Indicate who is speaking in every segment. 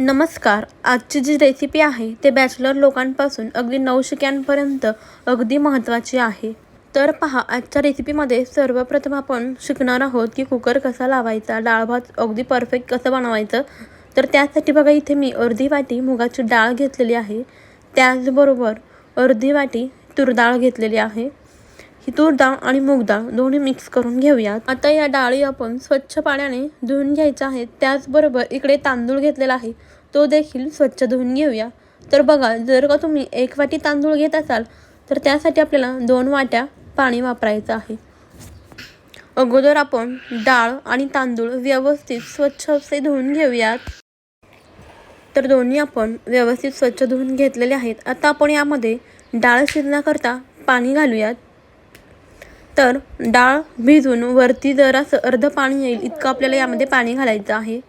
Speaker 1: नमस्कार. आजची जी रेसिपी आहे ते बॅचलर लोकांपासून अगदी नवशिक्यांपर्यंत अगदी महत्त्वाची आहे. तर पहा आजच्या रेसिपीमध्ये सर्वप्रथम आपण शिकणार आहोत की कुकर कसा लावायचा डाळ भात अगदी परफेक्ट कसं बनवायचं. तर त्यासाठी बघा इथे मी अर्धी वाटी मुगाची डाळ घेतलेली आहे. त्याचबरोबर अर्धी वाटी तूर डाळ घेतलेली आहे. ही तूर डाळ आणि मूग डाळ दोन्ही मिक्स करून घेऊयात. आता या डाळी आपण स्वच्छ पाण्याने धुवून घ्यायच्या आहेत त्याचबरोबर इकडे तांदूळ घेतलेला आहे. तो देखील स्वच्छ धुवून घेऊया. तर बघा जर का तुम्ही एक वाटी तांदूळ घेत असाल तर त्यासाठी आपल्याला दोन वाट्या पाणी वापरायचं आहे. अगोदर आपण डाळ आणि तांदूळ व्यवस्थित स्वच्छ असे धुवून घेऊयात. तर दोन्ही आपण व्यवस्थित स्वच्छ धुवून घेतलेले आहेत. आता आपण यामध्ये डाळ शिजण्याकरता पाणी घालूयात. तर डाळ भिजून वरती जरासं अर्धं पाणी येईल इतकं आपल्याला यामध्ये पाणी घालायचं आहे.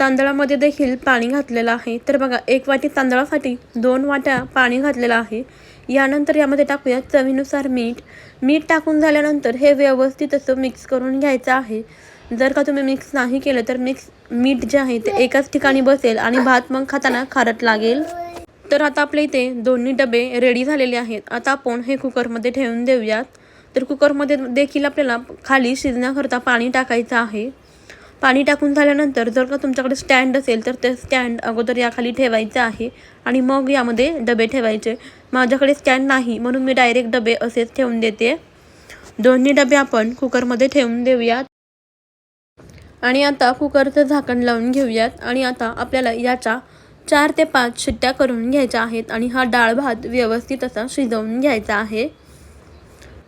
Speaker 1: तांदळामध्ये देखील पाणी घातलेलं आहे. तर बघा एक वाटी तांदळासाठी दोन वाट्या पाणी घातलेलं आहे. यानंतर यामध्ये टाकूया चवीनुसार मीठ. मीठ टाकून झाल्यानंतर हे व्यवस्थित असं मिक्स करून घ्यायचं आहे. जर का तुम्ही मिक्स नाही केलं तर मिक्स मीठ जे आहे ते एकाच ठिकाणी बसेल आणि भात मग खाताना खारट लागेल. तर आता आपल्या इथे दोन्ही डबे रेडी झालेले आहेत. आता आपण हे कुकरमध्ये ठेवून देऊयात. तर कुकरमध्ये देखील आपल्याला खाली शिजण्याकरता पाणी टाकायचं आहे. पाणी टाकून झाल्यानंतर जर का तुमच्याकडे स्टँड असेल तर ते स्टँड अगोदर याखाली ठेवायचं आहे आणि मग यामध्ये डबे ठेवायचे. माझ्याकडे स्टँड नाही म्हणून मी डायरेक्ट डबे असेच ठेवून देते. दोन्ही डबे आपण कुकरमध्ये ठेवून देऊयात. आणि आता कुकरचं झाकण लावून घेऊयात आणि आता आपल्याला याच्या चार ते पाच शिट्ट्या करून घ्यायच्या आहेत आणि हा डाळ भात व्यवस्थित असा शिजवून घ्यायचा आहे.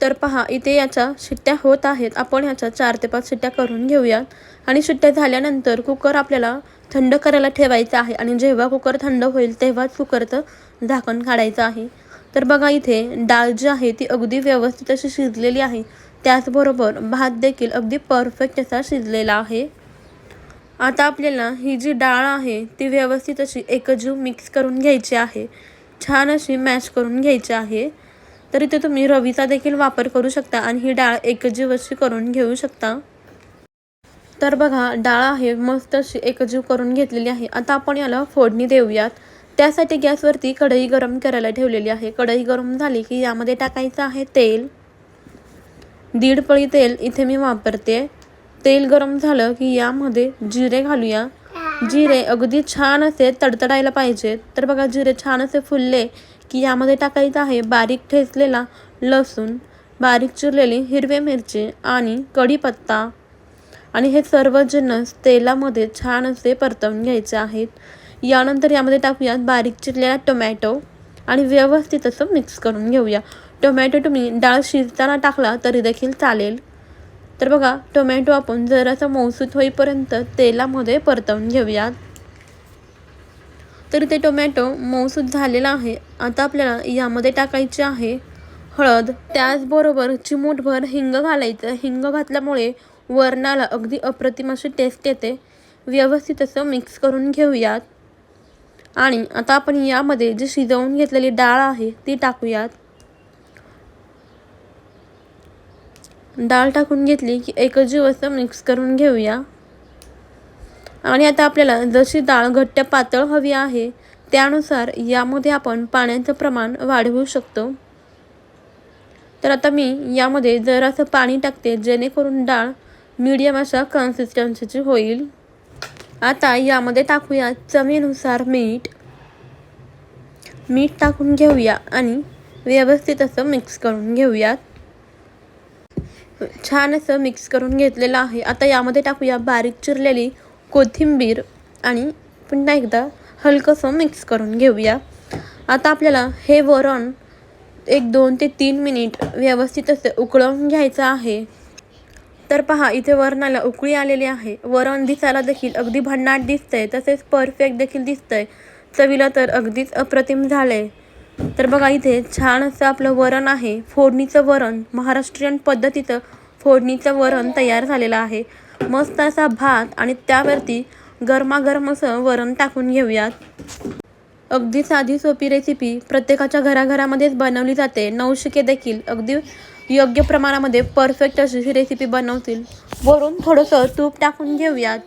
Speaker 1: तर पहा इथे याच्या शिट्ट्या होत आहेत. आपण याच्या चार ते पाच शिट्ट्या करून घेऊयात. आणि शिट्ट्या झाल्यानंतर कुकर आपल्याला थंड करायला ठेवायचं आहे. आणि जेव्हा कुकर थंड होईल तेव्हाच कुकरचं झाकण काढायचं आहे. तर बघा इथे डाळ जी आहे ती अगदी व्यवस्थित अशी शिजलेली आहे. त्याचबरोबर भात देखील अगदी परफेक्ट असा शिजलेला आहे. आता आपल्याला ही जी डाळ आहे ती व्यवस्थित अशी एकजीव मिक्स करून घ्यायची आहे. छान अशी मॅश करून घ्यायची आहे. तर इथे तुम्ही रवीचा देखील वापर करू शकता आणि ही डाळ एकजीव अशी करून घेऊ शकता. तर बघा डाळ आहे मस्त अशी एकजीव करून घेतलेली आहे. आता आपण याला फोडणी देऊयात. त्यासाठी गॅसवरती कढई गरम करायला ठेवलेली आहे. कढई गरम झाली की यामध्ये टाकायचं आहे तेल. दीड पळी तेल इथे मी वापरते. तेल गरम झालं की यामध्ये जिरे घालूया. जिरे अगदी छान असे तडतडायला पाहिजेत. तर बघा जिरे छान असे फुलले की यामध्ये टाकायचं आहे बारीक ठेचलेला लसूण बारीक चिरलेली हिरवे मिरची आणि कढीपत्ता आणि हे सर्व जिन्नस तेलामध्ये छान असे परतवून घ्यायचे आहेत. यानंतर यामध्ये टाकूयात बारीक चिरलेला टोमॅटो आणि व्यवस्थित असं मिक्स करून घेऊया. टोमॅटो तुम्ही डाळ शिजताना टाकला तरी देखील चालेल. तर बघा टोमॅटो आपण जरासा मौसूत होईपर्यंत तेलामध्ये परतवून घेऊयात. तर ते टोमॅटो मौसूत झालेला आहे आता आपल्याला यामध्ये टाकायचे आहे हळद. त्याचबरोबर चिमूटभर हिंग घालायचं. हिंग घातल्यामुळे वरणाला अगदी अप्रतिम अशी टेस्ट येते. व्यवस्थित असं मिक्स करून घेऊयात. आणि आता आपण यामध्ये जी शिजवून घेतलेली डाळ आहे ती टाकूयात. डाळ टाकून घेतली की एकजीव असं मिक्स करून घेऊया. आणि आता आपल्याला जशी डाळ घट्ट पातळ हवी आहे त्यानुसार यामध्ये आपण पाण्याचं प्रमाण वाढवू शकतो. तर आता मी यामध्ये जरासं पाणी टाकते जेणेकरून डाळ मीडियम अशा कन्सिस्टन्सीची होईल. आता यामध्ये टाकूया चवीनुसार मीठ. मीठ टाकून घेऊया आणि व्यवस्थित असं मिक्स करून घेऊयात. छान असं मिक्स करून घेतलेलं आहे. आता यामध्ये टाकूया बारीक चिरलेली कोथिंबीर आणि पुन्हा एकदा हलकंसं मिक्स करून घेऊया. आता आपल्याला हे वरण एक दोन ते तीन मिनिट व्यवस्थित असं उकळवून घ्यायचं आहे. तर पहा इथे वरणाला उकळी आलेली आहे. वरण दिसायला देखील अगदी भन्नाट दिसतंय. तसेच परफेक्ट देखील दिसतंय. चवीला तर अगदीच अप्रतिम झालंय. तर बघा इथे छान असं आपलं वरण आहे. फोडणीचं वरण महाराष्ट्रीयन पद्धतीचं फोडणीचं वरण तयार झालेलं आहे. मस्त असा भात आणि त्यावरती गरमागरम असं वरण टाकून घेऊयात. अगदी साधी सोपी रेसिपी प्रत्येकाच्या घराघरामध्येच बनवली जाते. नवशिके देखील अगदी योग्य प्रमाणामध्ये परफेक्ट अशी ही रेसिपी बनवतील. वरून थोडंसं तूप टाकून घेऊयात.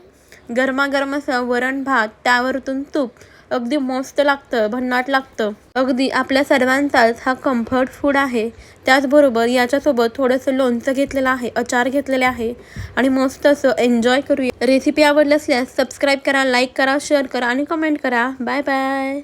Speaker 1: गरमागरम असं वरण भात त्यावरतून तूप अगदी मस्त लागतं भन्नाट लागतं. अगदी आपल्या सर्वांचाच हा कम्फर्ट फूड आहे. त्याचबरोबर याच्यासोबत थोडंसं लोणचं घेतलेलं आहे अचार घेतलेले आहे. आणि मस्त असं एन्जॉय करूया. रेसिपी आवडली असल्यास सबस्क्राईब करा लाईक करा शेअर करा आणि कमेंट करा. Bye bye